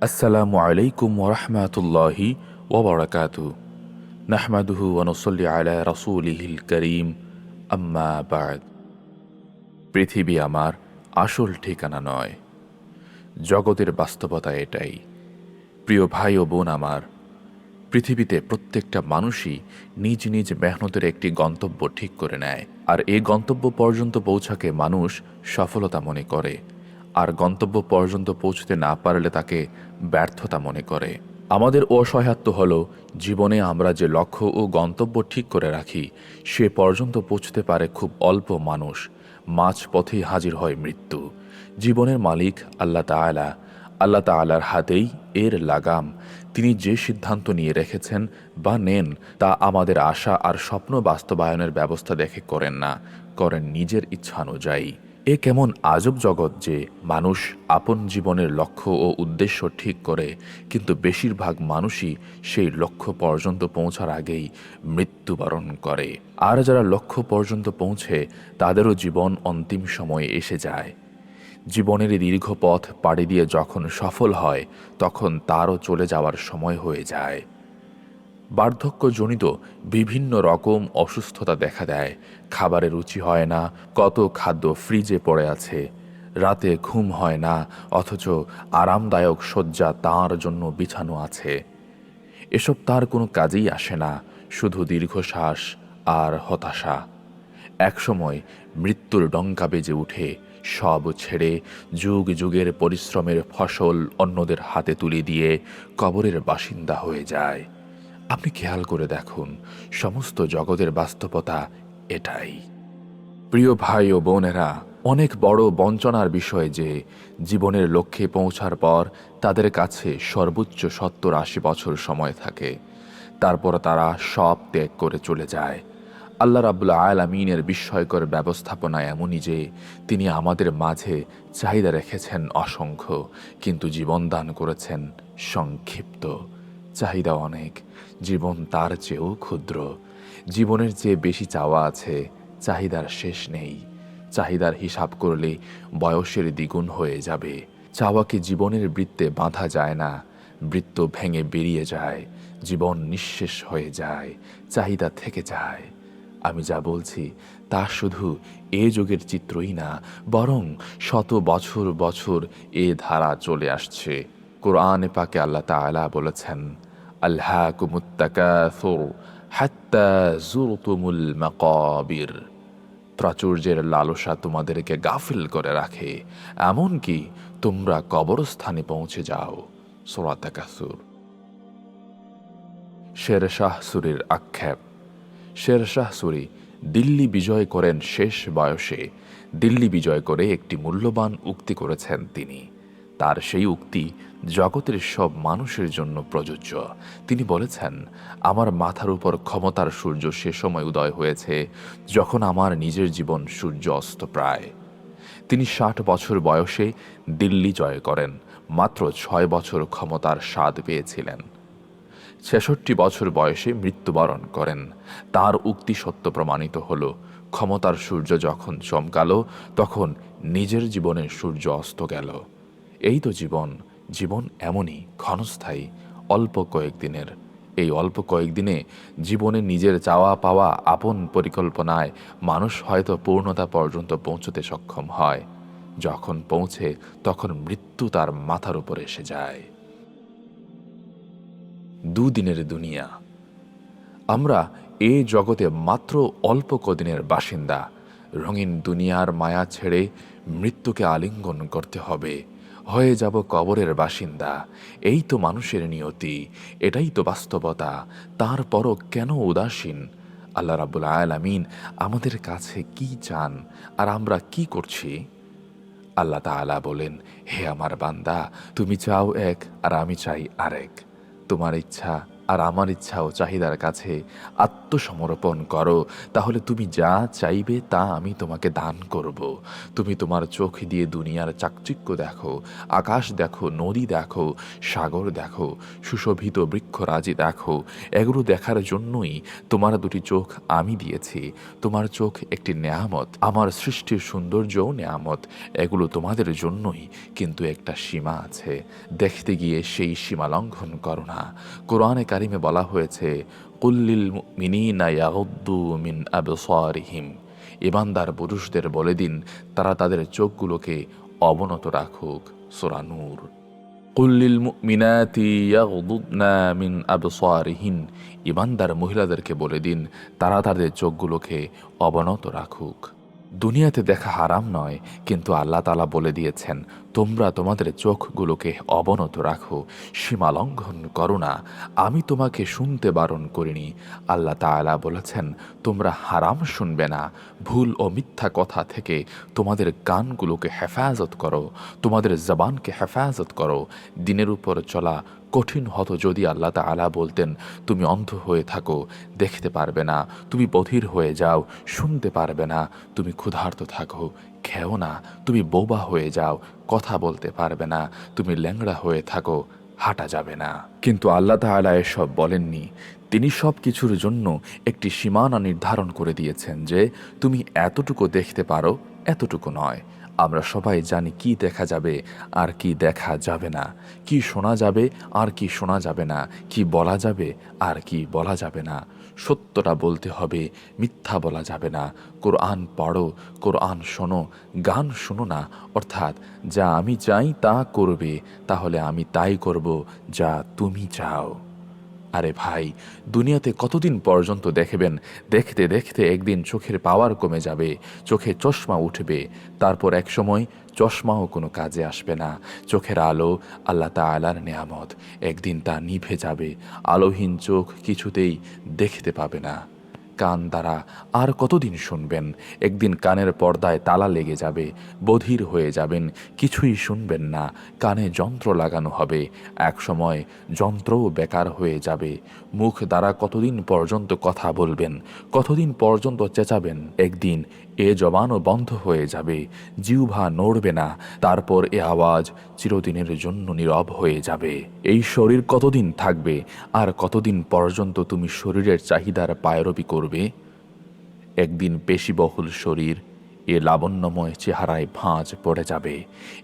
আসসালামু আলাইকুম ওরহমাতুল্লাহি ওবরাকাতু নাহমাদুহু ওনসল্লি আলা রসুলিহিল করিম। আম্মা বাদ। পৃথিবী আমার আসল ঠিকানা নয়। জগতের বাস্তবতা এটাই। প্রিয় ভাই ও বোন আমার, পৃথিবীতে প্রত্যেকটা মানুষই নিজ নিজ মেহনতের একটি গন্তব্য ঠিক করে নেয়। আর এই গন্তব্য পর্যন্ত পৌঁছাকে মানুষ সফলতা মনে করে। আর গন্তব্য পর্যন্ত পৌঁছতে না পারলে তাকে ব্যর্থতা মনে করে। আমাদের অসহায়ত্ব হল, জীবনে আমরা যে লক্ষ্য ও গন্তব্য ঠিক করে রাখি, সে পর্যন্ত পৌঁছতে পারে খুব অল্প মানুষ। মাঝ পথেই হাজির হয় মৃত্যু। জীবনের মালিক আল্লাহ তাআলা। আল্লাহ তাআলার হাতেই এর লাগাম। তিনি যে সিদ্ধান্ত নিয়ে রেখেছেন বা নেন, তা আমাদের আশা আর স্বপ্ন বাস্তবায়নের ব্যবস্থা দেখে করেন না, করেন নিজের ইচ্ছা অনুযায়ী এ কেমন আজব জগৎ যে মানুষ আপন জীবনের লক্ষ্য ও উদ্দেশ্য ঠিক করে, কিন্তু বেশিরভাগ মানুষই সেই লক্ষ্য পর্যন্ত পৌঁছার আগেই মৃত্যুবরণ করে। আর যারা লক্ষ্য পর্যন্ত পৌঁছে, তাদেরও জীবন অন্তিম সময়ে এসে যায়। জীবনের দীর্ঘ পথ পাড়ি দিয়ে যখন সফল হয়, তখন তারও চলে যাওয়ার সময় হয়ে যায়। বার্ধক্যজনিত বিভিন্ন রকম অসুস্থতা দেখা দেয়। খাবারের রুচি হয় না, কত খাদ্য ফ্রিজে পড়ে আছে। রাতে ঘুম হয় না, অথচ আরামদায়ক শয্যা তাঁর জন্য বিছানো আছে। এসব তার কোনো কাজেই আসে না, শুধু দীর্ঘশ্বাস আর হতাশা। একসময় মৃত্যুর ডঙ্কা বেজে উঠে, সব ছেড়ে যুগ যুগের পরিশ্রমের ফসল অন্যদের হাতে তুলে দিয়ে কবরের বাসিন্দা হয়ে যায়। আপনি খেয়াল করে দেখুন, সমস্ত জগতের বাস্তবতা এটাই। প্রিয় ভাই ও বোনেরা, অনেক বড় বঞ্চনার বিষয় যে, জীবনের লক্ষ্যে পৌঁছার পর তাদের কাছে সর্বোচ্চ সত্তর আশি বছর সময় থাকে। তারপর তারা সব ত্যাগ করে চলে যায়। আল্লাহ রাবুল্লা আলামিনের বিস্ময়কর ব্যবস্থাপনা এমনই যে, তিনি আমাদের মাঝে চাহিদা রেখেছেন অসংখ্য, কিন্তু জীবন দান করেছেন সংক্ষিপ্ত। চাহিদা অনেক। জীবন তার চেয়েও ক্ষুদ্র। জীবনের চেয়ে বেশি চাওয়া আছে, চাহিদার শেষ নেই। চাহিদার হিসাব করলে বয়সের দ্বিগুণ হয়ে যাবে। চাওয়াকে জীবনের বৃত্তে বাঁধা যায় না। বৃত্ত ভেঙে বেরিয়ে যায়। জীবন নিঃশেষ হয়ে যায়। চাহিদা থেকে যায়। আমি যা বলছি, তা শুধু এ যুগের চিত্রই না, বরং শত বছর বছর এ ধারা চলে আসছে। কোরআনে পাকে আল্লাহ তাআলা বলেছেন আল্লাহ কুমুত্তাকাসুর হাত্তা জুরতুমুল মাকাবির। প্রাচুর্যের লালসা তোমাদেরকে গাফিল করে রাখে, এমনকি তোমরা কবরস্থানে পৌঁছে যাও, সোরাতাকাসুর। শেরশাহ সুরির আক্ষেপ। শেরশাহ সুরি দিল্লি বিজয় করেন শেষ বয়সে। দিল্লি বিজয় করে একটি মূল্যবান উক্তি করেছেন তিনি। তার সেই উক্তি জগতের সব মানুষের জন্য প্রযোজ্য। তিনি বলেছেন, আমার মাথার উপর ক্ষমতার সূর্য সে সময় উদয় হয়েছে, যখন আমার নিজের জীবন সূর্য অস্ত প্রায়। তিনি ষাট বছর বয়সে দিল্লি জয় করেন, মাত্র ছয় বছর ক্ষমতার স্বাদ পেয়েছিলেন। ছেষট্টি বছর বয়সে মৃত্যুবরণ করেন। তার উক্তি সত্য প্রমাণিত হল, ক্ষমতার সূর্য যখন চমকালো, তখন নিজের জীবনের সূর্য অস্ত গেল। এই তো জীবন জীবন এমনই ক্ষণস্থায়ী, অল্প কয়েকদিনের এই অল্প কয়েকদিনে জীবনে নিজের চাওয়া পাওয়া আপন পরিকল্পনায় মানুষ হয়তো পূর্ণতা পর্যন্ত পৌঁছতে সক্ষম হয়। যখন পৌঁছে, তখন মৃত্যু তার মাথার উপর এসে যায়। দুদিনের দুনিয়া। আমরা এ জগতে মাত্র অল্প কদিনের বাসিন্দা। রঙিন দুনিয়ার মায়া ছেড়ে মৃত্যুকে আলিঙ্গন করতে হবে। হয়ে যাব কবরের বাসিন্দা। এই তো মানুষের নিয়তি, এটাই তো বাস্তবতা। তারপরও কেন উদাসীন? আল্লাহ রাবুল আলামিন আমাদের কাছে কি চান আর আমরা কি করছি? আল্লাহ তালা বলেন, হে আমার বান্দা, তুমি চাও এক আর আমি চাই আরেক। তোমার ইচ্ছা আর আমার ইচ্ছা ও চাহিদার কাছে আত্মসমর্পণ করো। তাহলে তুমি যা চাইবে তা আমি তোমাকে দান করব। তুমি তোমার চোখ দিয়ে দুনিয়ার চাকচিক্য দেখো, আকাশ দেখো, নদী দেখো, সাগর দেখো, সুশোভিত বৃক্ষরাজি দেখো। এগুলো দেখার জন্যই তোমার দুটি চোখ আমি দিয়েছি। তোমার চোখ একটি নেয়ামত, আমার সৃষ্টির সৌন্দর্যও নেয়ামত। এগুলো তোমাদের জন্যই কিন্তু একটা সীমা আছে। দেখতে গিয়ে সেই সীমা লঙ্ঘন করো না। কোরআনে কারিমে বলা হয়েছে কুল্লিল মিনিনা ইয়াগুদ্দু মিন আবসারিহিম। ইমানদার পুরুষদের বলে দিন, তারা তাদের চোখগুলোকে অবনত রাখুক। সোরা নূর। কুল্লিল মিনাতি মিন আবসারিহিন। ইমানদার মহিলাদেরকে বলে দিন, তারা তাদের চোখগুলোকে অবনত রাখুক। দুনিয়াতে দেখা হারাম নয়, কিন্তু আল্লাহ তালা বলে দিয়েছেন, তোমরা তোমাদের চোখগুলোকে অবনত রাখো সীমা লঙ্ঘন করো না, আমি তোমাকে শুনতে বারণ করিনি। আল্লাহ তাআলা বলেছেন, তোমরা হারাম শুনবে না, ভুল ও মিথ্যা কথা থেকে তোমাদের কানগুলোকে হেফাজত করো, তোমাদের জবানকে হেফাজত করো, দিনের উপর চলা কঠিন হতো যদি আল্লাহ তাআলা বলতেন, তুমি অন্ধ হয়ে থাকো, দেখতে পারবে না। তুমি বধির হয়ে যাও, শুনতে পারবে না। তুমি ক্ষুধার্ত থাকো, খেও না। তুমি বোবা হয়ে যাও, কথা বলতে পারবে না। তুমি ল্যাংড়া হয়ে থাকো, হাঁটা যাবে না। কিন্তু আল্লাহ তাআলা এসব বলেননি। তিনি সব কিছুর জন্য একটি সীমানা নির্ধারণ করে দিয়েছেন যে, তুমি এতটুকু দেখতে পারো, এতটুকু নয়। আমরা সবাই জানি কি দেখা যাবে আর কি দেখা যাবে না। কি শোনা যাবে আর কি শোনা যাবে না। কি বলা যাবে আর কি বলা যাবে না। সত্যটা বলতে হবে, মিথ্যা বলা যাবে না। কোরআন পড়ো, কোরআন শোনো, গান শোনো না। অর্থাৎ যা আমি চাই তা করবে, তাহলে আমি তাই করব যা তুমি চাও। আরে ভাই, দুনিয়াতে কতদিন পর্যন্ত দেখবেন? দেখতে দেখতে একদিন চোখের পাওয়ার কমে যাবে, চোখে চশমা উঠবে। তারপর এক সময় চশমাও কোনো কাজে আসবে না। চোখের আলো আল্লাহ তালার নেয়ামত। একদিন তা নিভে যাবে। আলোহীন চোখ কিছুতেই দেখতে পাবে না। কান দ্বারা আর কতদিন শুনবেন? একদিন কানের পর্দায় তালা লেগে যাবে, বধির হয়ে যাবেন, কিছুই শুনবেন না, কানে যন্ত্র লাগানো হবে, একসময় যন্ত্রও বেকার হয়ে যাবে। মুখ দ্বারা কতদিন পর্যন্ত কথা বলবেন, কতদিন পর্যন্ত চেঁচাবেন? একদিন এ জবানও বন্ধ হয়ে যাবে জিউভা নড়বে না, তারপর এ আওয়াজ চিরদিনের জন্য নীরব হয়ে যাবে। এই শরীর কতদিন থাকবে? আর কতদিন পর্যন্ত তুমি শরীরের চাহিদার পায়রবি করবে? একদিন পেশিবহুল শরীর এ লাবণ্যময় চেহারায় ভাঁজ পড়ে যাবে।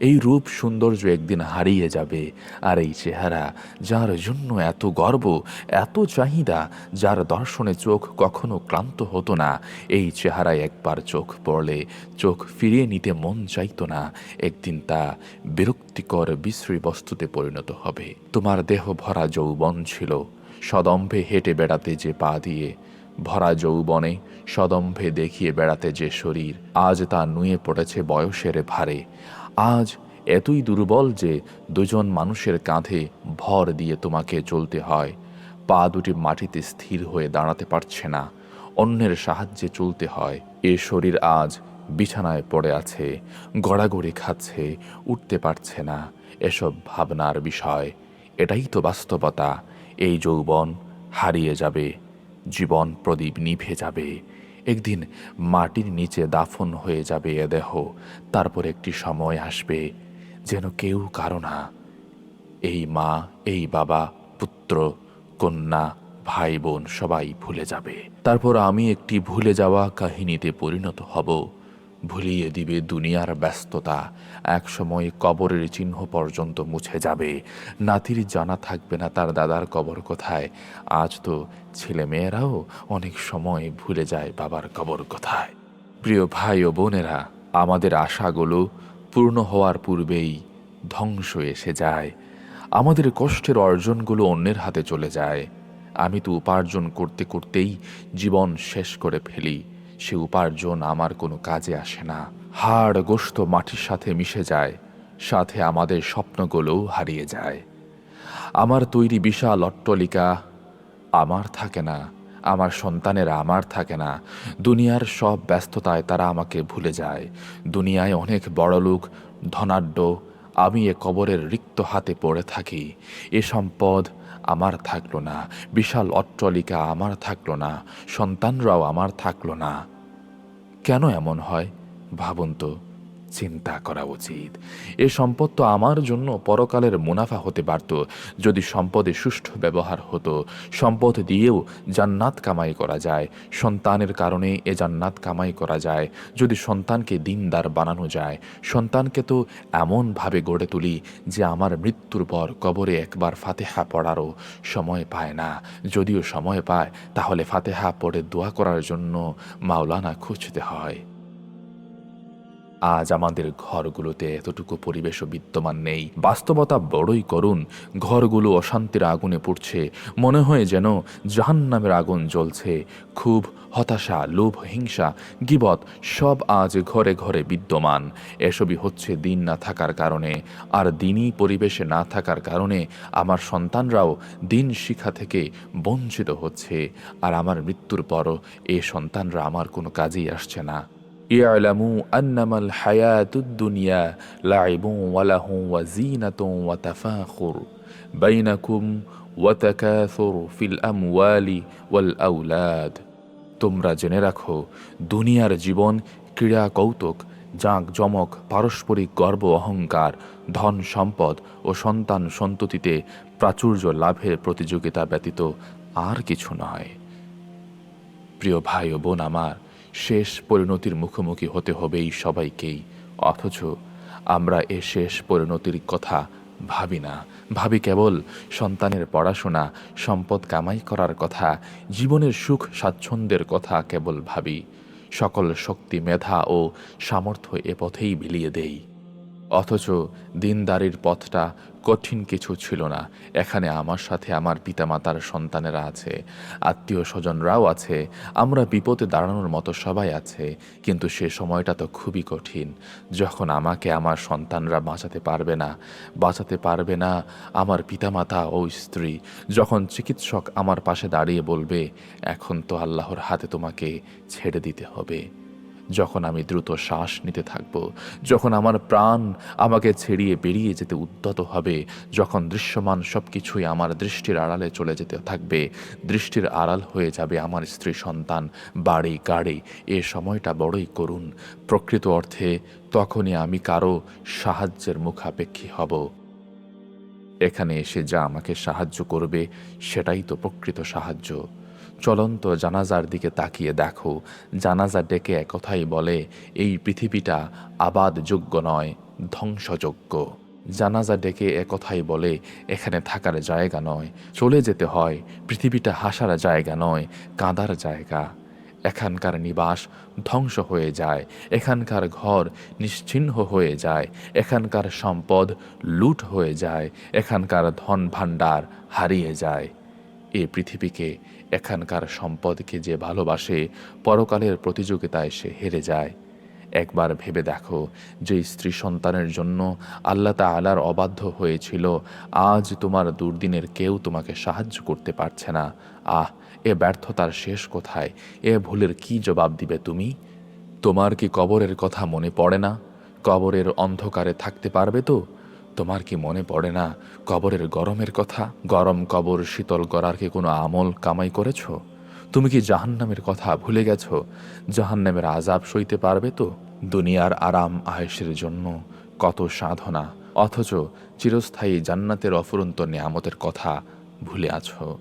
এই রূপ সৌন্দর্য একদিন হারিয়ে যাবে। আর এই চেহারা যার জন্য এত গর্ব, এত চাহিদা, যার দর্শনে চোখ কখনো ক্লান্ত হতো না, এই চেহারায় একবার চোখ পড়লে চোখ ফিরিয়ে নিতে মন চাইতো না। একদিন তা বিরক্তিকর, বিশ্রী বস্তুতে পরিণত হবে। তোমার দেহ ভরা যৌবন ছিল। সদম্ভে হেঁটে বেড়াতে যে পা দিয়ে ভরা যৌবনে সদম্ভে দেখিয়ে বেড়াতে যে শরীর আজ তা নুয়ে পড়েছে বয়সের ভারে, আজ এতই দুর্বল যে দুজন মানুষের কাঁধে ভর দিয়ে তোমাকে চলতে হয়। পা দুটি মাটিতে স্থির হয়ে দাঁড়াতে পারছে না, অন্যের সাহায্যে চলতে হয়। এ শরীর আজ বিছানায় পড়ে আছে, গড়াগড়ি খাচ্ছে, উঠতে পারছে না এসব ভাবনার বিষয়। এটাই তো বাস্তবতা, এই যৌবন হারিয়ে যাবে। জীবন প্রদীপ নিভে যাবে। একদিন মাটির নিচে দাফন হয়ে যাবে এ দেহ। তারপর একটি সময় আসবে যেন কেউ কারও না। এই মা, এই বাবা, পুত্র, কন্যা ভাই বোন সবাই ভুলে যাবে। তারপর আমি একটি ভুলে যাওয়া কাহিনীতে পরিণত হব। ভুলিয়ে দিবে দুনিয়ার ব্যস্ততা। এক সময় কবরের চিহ্ন পর্যন্ত মুছে যাবে। নাতির জানা থাকবে না তার দাদার কবর কোথায়। আজ তো ছেলে মেয়েরাও অনেক সময় ভুলে যায় বাবার কবর কোথায়। প্রিয় ভাই ও বোনেরা, আমাদের আশাগুলো পূর্ণ হওয়ার পূর্বেই ধ্বংস এসে যায়। আমাদের কষ্টের অর্জনগুলো অন্যের হাতে চলে যায়। আমি তো উপার্জন করতে করতেই জীবন শেষ করে ফেলি। সে উপার্জন আমার কোনো কাজে আসে না। হাড় গোস্ত মাটির সাথে মিশে যায়, সাথে আমাদের স্বপ্নগুলোও হারিয়ে যায়। আমার তৈরি বিশাল অট্টলিকা আমার থাকে না, আমার সন্তানেরা আমার থাকে না। দুনিয়ার সব ব্যস্ততায় তারা আমাকে ভুলে যায়। দুনিয়ায় অনেক বড়লোক, ধনাঢ্য, আমি এ কবরের রিক্ত হাতে পড়ে থাকি। এ সম্পদ আমার থাকল না। বিশাল অট্টলিকা আমার থাকল না। সন্তানরাও আমার থাকল না। কেন এমন হয়? ভাবুন তো। চিন্তা করা উচিত। এ সম্পদ তো আমার জন্য পরকালের মুনাফা হতে পারত। যদি সম্পদে সুষ্ঠু ব্যবহার হতো, সম্পদ দিয়েও জান্নাত কামাই করা যায়। সন্তানের কারণে এ জান্নাত কামাই করা যায়। যদি সন্তানকে দিনদার বানানো যায়, সন্তানকে তো এমনভাবে গড়ে তুলি যে আমার মৃত্যুর পর কবরে একবার ফাতেহা পড়ারও সময় পায় না। যদিও সময় পায়, তাহলে ফাতেহা পড়ে দোয়া করার জন্য মাওলানা খুঁজতে হয়। আজ আমাদের ঘরগুলোতে এতটুকু পরিবেশও বিদ্যমান নেই। বাস্তবতা বড়ই করুন ঘরগুলো অশান্তির আগুনে পড়ছে। মনে হয় যেন জাহান নামের আগুন জ্বলছে। খুব হতাশা, লোভ, হিংসা, গিবত সব আজ ঘরে ঘরে বিদ্যমান। এসবই হচ্ছে দিন না থাকার কারণে। আর দিনই পরিবেশে না থাকার কারণে আমার সন্তানরাও দিন শিক্ষা থেকে বঞ্চিত হচ্ছে। আর আমার মৃত্যুর পরও এ সন্তানরা আমার কোনো কাজেই আসছে না। ইয়ালামু আন্নামাল হায়াতুদ দুনিয়া লাইবুম ওয়ালাহু ওয়া জিনাতুম ওয়া তাফাখুর বাইনাকুম ওয়া তাকাসুর ফিল আমওয়ালি ওয়াল আওলাদ। তোমরা জেনে রাখো, দুনিয়ার জীবন ক্রীড়া কৌতুক জাঁক জমক পারস্পরিক গর্ব, অহংকার, ধন সম্পদ ও সন্তান সন্ততিতে প্রাচুর্য লাভের প্রতিযোগিতা ব্যতীত আর কিছু নয়। প্রিয় ভাই ও বোন আমার শেষ পরিণতির মুখোমুখি হতে হবেই সবাইকেই, অথচ আমরা এ শেষ পরিণতির কথা ভাবি না। ভাবি কেবল সন্তানের পড়াশোনা, সম্পদ কামাই করার কথা, জীবনের সুখ স্বাচ্ছন্দ্যের কথা কেবল ভাবি। সকল শক্তি, মেধা ও সামর্থ্য এ পথেই বিলিয়ে দেই। অথচ দিনদারির পথটা কঠিন কিছু ছিল না। এখানে আমার সাথে আমার পিতামাতার সন্তানেরা আছে আত্মীয় স্বজনরাও আছে, আমরা বিপদে দাঁড়ানোর মতো সবাই আছে, কিন্তু সে সময়টা তো খুবই কঠিন। যখন আমাকে আমার সন্তানরা বাঁচাতে পারবে না, বাঁচাতে পারবে না আমার পিতামাতা ও স্ত্রী, যখন চিকিৎসক আমার পাশে দাঁড়িয়ে বলবে, এখন তো আল্লাহর হাতে তোমাকে ছেড়ে দিতে হবে। যখন আমি দ্রুত শ্বাস নিতে থাকব, যখন আমার প্রাণ আমাকে ছেড়িয়ে বেরিয়ে যেতে উদ্যত হবে, যখন দৃশ্যমান সব কিছুই আমার দৃষ্টির আড়ালে চলে যেতে থাকবে, দৃষ্টির আড়াল হয়ে যাবে আমার স্ত্রী সন্তান, বাড়ি, গাড়ি, এ সময়টা বড়ই করুন প্রকৃত অর্থে তখনই আমি কারও সাহায্যের মুখাপেক্ষী হব। এখানে এসে যা আমাকে সাহায্য করবে, সেটাই তো প্রকৃত সাহায্য। চলন্ত জানাজার দিকে তাকিয়ে দেখো। জানাজা ডেকে একথাই বলে, এই পৃথিবীটা আবাদযোগ্য নয়, ধ্বংসযোগ্য। জানাজা ডেকে একথাই বলে, এখানে থাকার জায়গা নয়, চলে যেতে হয়। পৃথিবীটা হাসার জায়গা নয়, কাঁদার জায়গা। এখানকার নিবাস ধ্বংস হয়ে যায়, এখানকার ঘর নিশ্চিহ্ন হয়ে যায়, এখানকার সম্পদ লুট হয়ে যায়, এখানকার ধন ভাণ্ডার হারিয়ে যায়। এ পৃথিবীকে এখানকার সম্পদকে যে ভালোবাসে, পরকালের প্রতিযোগিতায় সে হেরে যায়। একবার ভেবে দেখো যে স্ত্রী সন্তানের জন্য আল্লাহ তালার অবাধ্য হয়েছিল, আজ তোমার দুর্দিনের কেউ তোমাকে সাহায্য করতে পারছে না। আহ, এ ব্যর্থতার শেষ কোথায়? এ ভুলের কি জবাব দিবে তুমি? তোমার কি কবরের কথা মনে পড়ে না? কবরের অন্ধকারে থাকতে পারবে তো? তোমার কি মনে পড়ে না কবরের গরমের কথা? গরম কবর শীতল করার কি কোনো আমল কামাই করেছ? তুমি কি জাহান্নামের কথা ভুলে গেছ? জাহান্নামের আজাব সইতে পারবে তো? দুনিয়ার আরাম আয়েসের জন্য কত সাধনা। অথচ চিরস্থায়ী জান্নাতের অফুরন্ত নিয়ামতের কথা ভুলে আছো।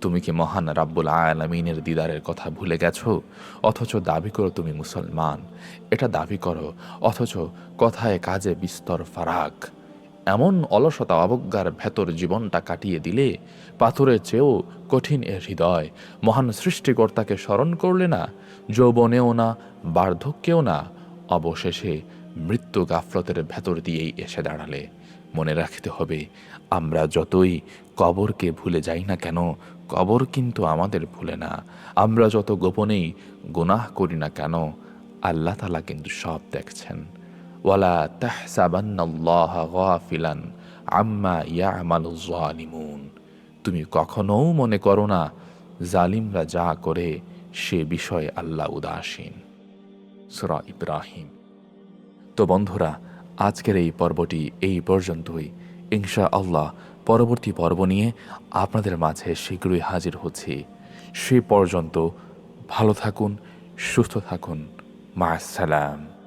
তুমি কি মহান রাব্বুল আলামিনের দিদারের কথা ভুলে গেছো? অথচ দাবি করো তুমি মুসলমান। এটা দাবি করো। অথচ কথায় কাজে বিস্তর ফারাক। এমন অলসতা অবজ্ঞার ভেতর জীবনটা কাটিয়ে দিলে পাথরের চেয়েও কঠিন এ হৃদয়। মহান সৃষ্টিকর্তাকে স্মরণ করলে না, যৌবনেও না, বার্ধক্যেও না, অবশেষে মৃত্যু গাফলতের ভেতর দিয়েই এসে দাঁড়ালে। মনে রাখতে হবে, আমরা যতই কবরকে ভুলে যাই না কেন, কবর কিন্তু আমাদের ভুলে না। আমরা যত গোপনেই গুনাহ করি না কেন, আল্লাহ তালা কিন্তু সব দেখছেন। ওয়ালা তাহসাবান্নাল্লাহ গাফিলান আম্মা ইয়ামালু জালিমুন। তুমি কখনো মনে করো না, জালিমরা যা করে, সে বিষয়ে আল্লাহ উদাসীন। সুরা ইব্রাহিম। তো বন্ধুরা, আজকের এই পর্বটি এই পর্যন্তই। ইনশা আল্লাহ পরবর্তী পর্ব নিয়ে আপনাদের মাঝে শীঘ্রই হাজির হচ্ছি। সে পর্যন্ত ভালো থাকুন, সুস্থ থাকুন। মা সালাম